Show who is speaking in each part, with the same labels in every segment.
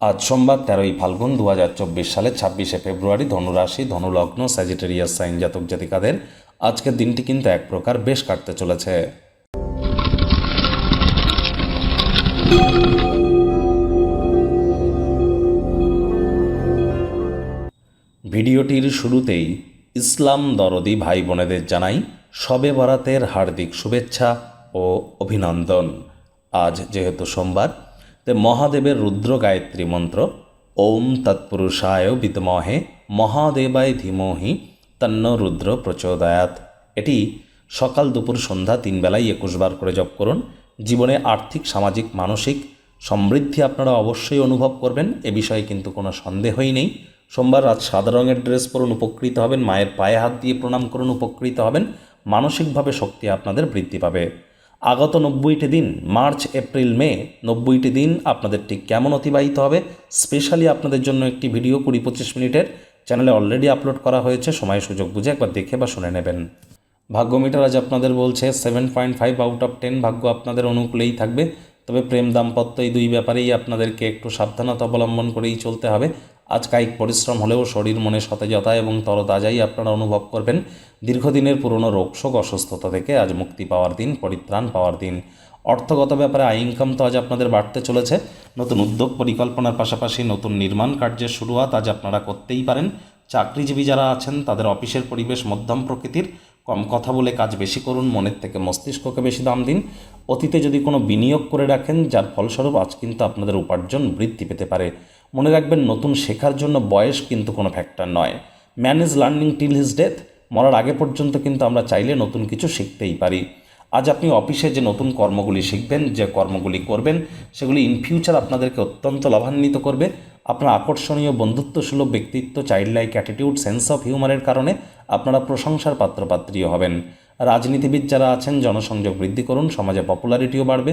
Speaker 1: আজ সোমবার তেরোই ফাল্গুন দু হাজার চব্বিশ সালের ছাব্বিশে ফেব্রুয়ারি ধনুরাশি, ধনুলগ্ন স্যাজিটেরিয়াস সাইন জাতক জাতিকাদের আজকের দিনটি কিন্তু এক প্রকার বেশ কাটতে চলেছে। ভিডিওটির শুরুতেই ইসলাম দরদি ভাই বোনেদের জানাই শবে বরাতের হার্দিক শুভেচ্ছা ও অভিনন্দন। আজ যেহেতু সোমবার তে মহাদেবের রুদ্র গায়ত্রী মন্ত্র, ওম তৎপুরুষায় বিদমহে, মহাদেবায় ধীমহি, তন্ন রুদ্র প্রচোদয়াত এটি সকাল দুপুর সন্ধ্যা তিন বেলায় একুশ বার করে জপ করুন। জীবনে আর্থিক, সামাজিক, মানসিক সমৃদ্ধি আপনারা অবশ্যই অনুভব করবেন। এ বিষয়ে কিন্তু কোনো সন্দেহই নেই। সোমবার রাত সাদা রঙের ড্রেস পরুন, উপকৃত হবেন, মায়ের পায়ে হাত দিয়ে প্রণাম করুন, উপকৃত হবেন। মানসিকভাবে শক্তি আপনাদের বৃদ্ধি পাবে। আগত নব্বইটি দিন, মার্চ, এপ্রিল, মে, নব্বইটি দিন আপনাদের ঠিক কেমন অতিবাহিত হবে, স্পেশালি আপনাদের জন্য একটি ভিডিও কুড়ি পঁচিশ মিনিটের চ্যানেলে অলরেডি আপলোড করা হয়েছে, সময় সুযোগ বুঝে একবার দেখে বা শুনে নেবেন। ভাগ্য মিটার আজ আপনাদের বলছে seven point five out of ten ভাগ্য আপনাদের অনুকূলেই থাকবে, তবে প্রেম দাম্পত্য এই দুই ব্যাপারেই আপনাদেরকে একটু সাবধানতা অবলম্বন করেই চলতে হবে। আজ কায়িক পরিশ্রম হলেও শরীর, মনে সতেজতা এবং তরতাজাই আপনারা অনুভব করবেন। দীর্ঘদিনের পুরনো রোগশোক অসুস্থতা থেকে আজ মুক্তি পাওয়ার দিন, পরিত্রাণ পাওয়ার দিন। অর্থগত ব্যাপারে আয় ইনকাম তো আজ আপনাদের বাড়তে চলেছে। নতুন উদ্যোগ, পরিকল্পনার পাশাপাশি নতুন নির্মাণ কার্যের শুরুয়াত আজ আপনারা করতেই পারেন। চাকরিজীবী যারা আছেন, তাদের অফিসের পরিবেশ, মধ্যম প্রকৃতির। কম কথা বলে কাজ বেশি করুন, মনের থেকে মস্তিষ্ককে বেশি দাম দিন। অতীতে যদি কোনো বিনিয়োগ করে রাখেন, যার ফলস্বরূপ আজ কিন্তু আপনাদের উপার্জন বৃদ্ধি পেতে পারে। মনে রাখবেন নতুন শেখার জন্য বয়স কিন্তু কোনো ফ্যাক্টর নয়। Man is learning till his death মরার আগে পর্যন্ত কিন্তু আমরা চাইলে নতুন কিছু শিখতেই পারি। আজ আপনি অফিসে যে নতুন কর্মগুলি শিখবেন, যে কর্মগুলি করবেন, সেগুলি ইন ফিউচার আপনাদেরকে অত্যন্ত লাভান্বিত করবে। আপনার আকর্ষণীয় বন্ধুত্বসুলভ ব্যক্তিত্ব child like attitude sense of হিউমারের কারণে আপনারা প্রশংসার পাত্রপাত্রীও হবেন। রাজনীতিবিদ যারা আছেন, জনসংযোগ বৃদ্ধি করুন, সমাজে পপুলারিটিও বাড়বে।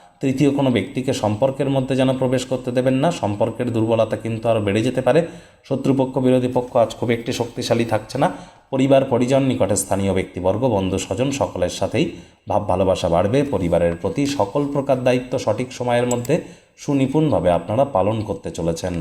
Speaker 1: তৃতীয় কোনো ব্যক্তিকে সম্পর্কের মধ্যে যেন প্রবেশ করতে দেবেন না, সম্পর্কের দুর্বলতা কিন্তু আরও বেড়ে যেতে পারে। শত্রুপক্ষ, বিরোধী পক্ষ আজ খুব একটি শক্তিশালী থাকছে না। পরিবার, পরিজন, নিকটে স্থানীয় ব্যক্তিবর্গ, বন্ধু, স্বজন সকলের সাথেই ভাব, ভালোবাসা বাড়বে। পরিবারের প্রতি সকল প্রকার দায়িত্ব সঠিক সময়ের মধ্যে সুনিপুণভাবে আপনারা পালন করতে চলেছেন।